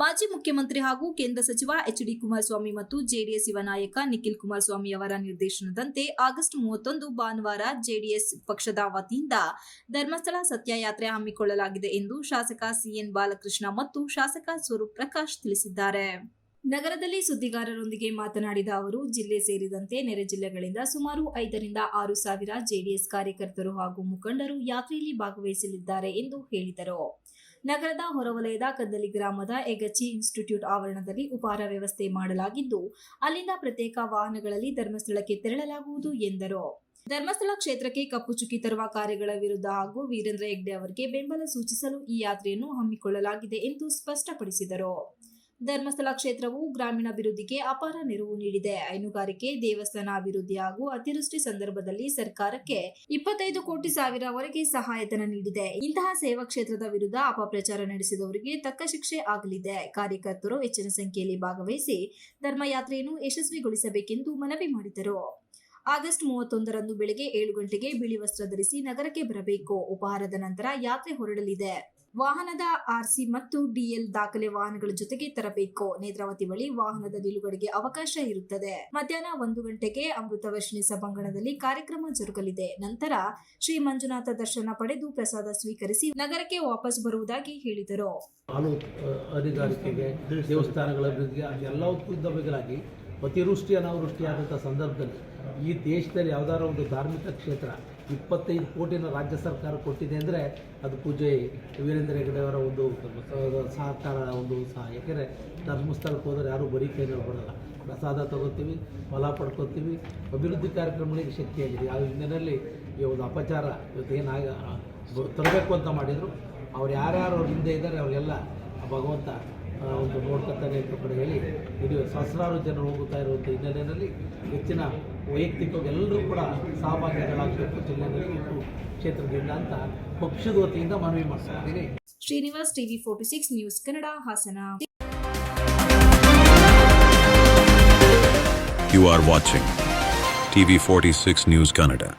ಮಾಜಿ ಮುಖ್ಯಮಂತ್ರಿ ಹಾಗೂ ಕೇಂದ್ರ ಸಚಿವ ಎಚ್ ಡಿ ಕುಮಾರಸ್ವಾಮಿ ಮತ್ತು ಜೆಡಿಎಸ್ ಯುವ ನಾಯಕ ನಿಖಿಲ್ ಕುಮಾರಸ್ವಾಮಿ ಅವರ ನಿರ್ದೇಶನದಂತೆ ಆಗಸ್ಟ್ ಮೂವತ್ತೊಂದು ಭಾನುವಾರ ಜೆಡಿಎಸ್ ಪಕ್ಷದ ವತಿಯಿಂದ ಧರ್ಮಸ್ಥಳ ಸತ್ಯಯಾತ್ರೆ ಹಮ್ಮಿಕೊಳ್ಳಲಾಗಿದೆ ಎಂದು ಶಾಸಕ ಸಿಎನ್ ಬಾಲಕೃಷ್ಣ ಮತ್ತು ಶಾಸಕ ಸ್ವರೂಪ್ ಪ್ರಕಾಶ್ ತಿಳಿಸಿದ್ದಾರೆ. ನಗರದಲ್ಲಿ ಸುದ್ದಿಗಾರರೊಂದಿಗೆ ಮಾತನಾಡಿದ ಅವರು, ಜಿಲ್ಲೆ ಸೇರಿದಂತೆ ನೆರೆ ಜಿಲ್ಲೆಗಳಿಂದ ಸುಮಾರು ಐದರಿಂದ ಆರು ಸಾವಿರ ಜೆಡಿಎಸ್ ಕಾರ್ಯಕರ್ತರು ಹಾಗೂ ಮುಖಂಡರು ಯಾತ್ರೆಯಲ್ಲಿ ಭಾಗವಹಿಸಲಿದ್ದಾರೆ ಎಂದು ಹೇಳಿದರು. ನಗರದ ಹೊರವಲಯದ ಕದ್ದಲಿ ಗ್ರಾಮದ ಎಗಚಿ ಇನ್ಸ್ಟಿಟ್ಯೂಟ್ ಆವರಣದಲ್ಲಿ ಉಪಹಾರ ವ್ಯವಸ್ಥೆ ಮಾಡಲಾಗಿದ್ದು, ಅಲ್ಲಿಂದ ಪ್ರತ್ಯೇಕ ವಾಹನಗಳಲ್ಲಿ ಧರ್ಮಸ್ಥಳಕ್ಕೆ ತೆರಳಲಾಗುವುದು ಎಂದರು. ಧರ್ಮಸ್ಥಳ ಕ್ಷೇತ್ರಕ್ಕೆ ಕಪ್ಪು ಚುಕ್ಕಿ ತರುವ ಕಾರ್ಯಗಳ ವಿರುದ್ಧ ಹಾಗೂ ವೀರೇಂದ್ರ ಹೆಗ್ಡೆ ಅವರಿಗೆ ಬೆಂಬಲ ಸೂಚಿಸಲು ಈ ಯಾತ್ರೆಯನ್ನು ಹಮ್ಮಿಕೊಳ್ಳಲಾಗಿದೆ ಎಂದು ಸ್ಪಷ್ಟಪಡಿಸಿದರು. ಧರ್ಮಸ್ಥಳ ಕ್ಷೇತ್ರವು ಗ್ರಾಮೀಣಾಭಿವೃದ್ಧಿಗೆ ಅಪಾರ ನೆರವು ನೀಡಿದೆ. ಹೈನುಗಾರಿಕೆ, ದೇವಸ್ಥಾನ ಅಭಿವೃದ್ಧಿ ಹಾಗೂ ಅತಿವೃಷ್ಟಿ ಸಂದರ್ಭದಲ್ಲಿ ಸರ್ಕಾರಕ್ಕೆ ಇಪ್ಪತ್ತೈದು ಕೋಟಿ ಸಾವಿರವರೆಗೆ ಸಹಾಯಧನ ನೀಡಿದೆ. ಇಂತಹ ಸೇವಾ ಕ್ಷೇತ್ರದ ವಿರುದ್ಧ ಅಪಪ್ರಚಾರ ನಡೆಸಿದವರಿಗೆ ತಕ್ಕ ಶಿಕ್ಷೆ ಆಗಲಿದೆ. ಕಾರ್ಯಕರ್ತರು ಹೆಚ್ಚಿನ ಸಂಖ್ಯೆಯಲ್ಲಿ ಭಾಗವಹಿಸಿ ಧರ್ಮಯಾತ್ರೆಯನ್ನು ಯಶಸ್ವಿಗೊಳಿಸಬೇಕೆಂದು ಮನವಿ ಮಾಡಿದರು. ಆಗಸ್ಟ್ ಮೂವತ್ತೊಂದರಂದು ಬೆಳಗ್ಗೆ ಏಳು ಗಂಟೆಗೆ ಬಿಳಿ ವಸ್ತ್ರ ಧರಿಸಿ ನಗರಕ್ಕೆ ಬರಬೇಕು. ಉಪಹಾರದ ನಂತರ ಯಾತ್ರೆ ಹೊರಡಲಿದೆ. ವಾಹನದ ಆರ್ಸಿ ಮತ್ತು ಡಿಎಲ್ ದಾಖಲೆ ವಾಹನಗಳ ಜೊತೆಗೆ ತರಬೇಕು. ನೇತ್ರಾವತಿ ಬಳಿ ವಾಹನದ ನಿಲುಗಡೆಗೆ ಅವಕಾಶ ಇರುತ್ತದೆ. ಮಧ್ಯಾಹ್ನ ಒಂದು ಗಂಟೆಗೆ ಅಮೃತವರ್ಷಿಣಿ ಸಭಾಂಗಣದಲ್ಲಿ ಕಾರ್ಯಕ್ರಮ ಜರುಗಲಿದೆ. ನಂತರ ಶ್ರೀ ಮಂಜುನಾಥ ದರ್ಶನ ಪಡೆದು ಪ್ರಸಾದ ಸ್ವೀಕರಿಸಿ ನಗರಕ್ಕೆ ವಾಪಸ್ ಬರುವುದಾಗಿ ಹೇಳಿದರು. ಅಧಿಕಾರಿಕೆಗೆ ದೇವಸ್ಥಾನಗಳ ಅಭಿವೃದ್ಧಿಗೆ ಎಲ್ಲದಕ್ಕೂ ಬದಲಾಗಿ ಅತಿವೃಷ್ಟಿ, ಅನಾವೃಷ್ಟಿ ಆದಂಥ ಸಂದರ್ಭದಲ್ಲಿ ಈ ದೇಶದಲ್ಲಿ ಯಾವುದಾದ್ರು ಒಂದು ಧಾರ್ಮಿಕ ಕ್ಷೇತ್ರ ಇಪ್ಪತ್ತೈದು ಕೋಟಿನ ರಾಜ್ಯ ಸರ್ಕಾರ ಕೊಟ್ಟಿದೆ ಅಂದರೆ ಅದು ಪೂಜೆ ವೀರೇಂದ್ರ ಹೆಗಡೆ ಅವರ ಒಂದು ಸಹಕಾರ ಒಂದು ಸಹ. ಯಾಕೆಂದರೆ ಧರ್ಮಸ್ಥಳಕ್ಕೆ ಹೋದರೆ ಯಾರೂ ಬರೀ ಕೈನಲ್ಲಿ ಬರಲ್ಲ. ಪ್ರಸಾದ ತಗೋತೀವಿ, ಫಲ ಪಡ್ಕೋತೀವಿ, ಅಭಿವೃದ್ಧಿ ಕಾರ್ಯಕ್ರಮಗಳಿಗೆ ಶಕ್ತಿಯಾಗಿದೆ. ಆ ಹಿನ್ನೆಲೆಯಲ್ಲಿ ಈ ಒಂದು ಅಪಚಾರ ಇವತ್ತು ಏನಾಗ ತರಬೇಕು ಅಂತ ಮಾಡಿದರು. ಅವ್ರು ಯಾರ್ಯಾರು ಅವ್ರ ಹಿಂದೆ ಇದ್ದಾರೆ ಅವರೆಲ್ಲ ಭಗವಂತ ಒಂದು ನೋಡ್ಕೊತಾನೆ ಅಂತ ಕೂಡ ಹೇಳಿ ಇದು ಸಹಸ್ರಾರು ಜನರು ಹೋಗುತ್ತಾ ಇರುವಂಥ ಹಿನ್ನೆಲೆಯಲ್ಲಿ ಹೆಚ್ಚಿನ ವೈಯಕ್ತಿಕವಾಗಿ ಎಲ್ಲರೂ ಕೂಡ ಸಹಭಾಗಿಗಳಾಗಬೇಕು ಜಿಲ್ಲೆಯಲ್ಲಿ ಮತ್ತು ಕ್ಷೇತ್ರದಿಂದ ಅಂತ ಪಕ್ಷದ ವತಿಯಿಂದ ಮನವಿ ಮಾಡ್ತಾ ಇದ್ದೀನಿ Srinivas TV forty six news Kannada Hassan you You are watching TV46 News Kannada.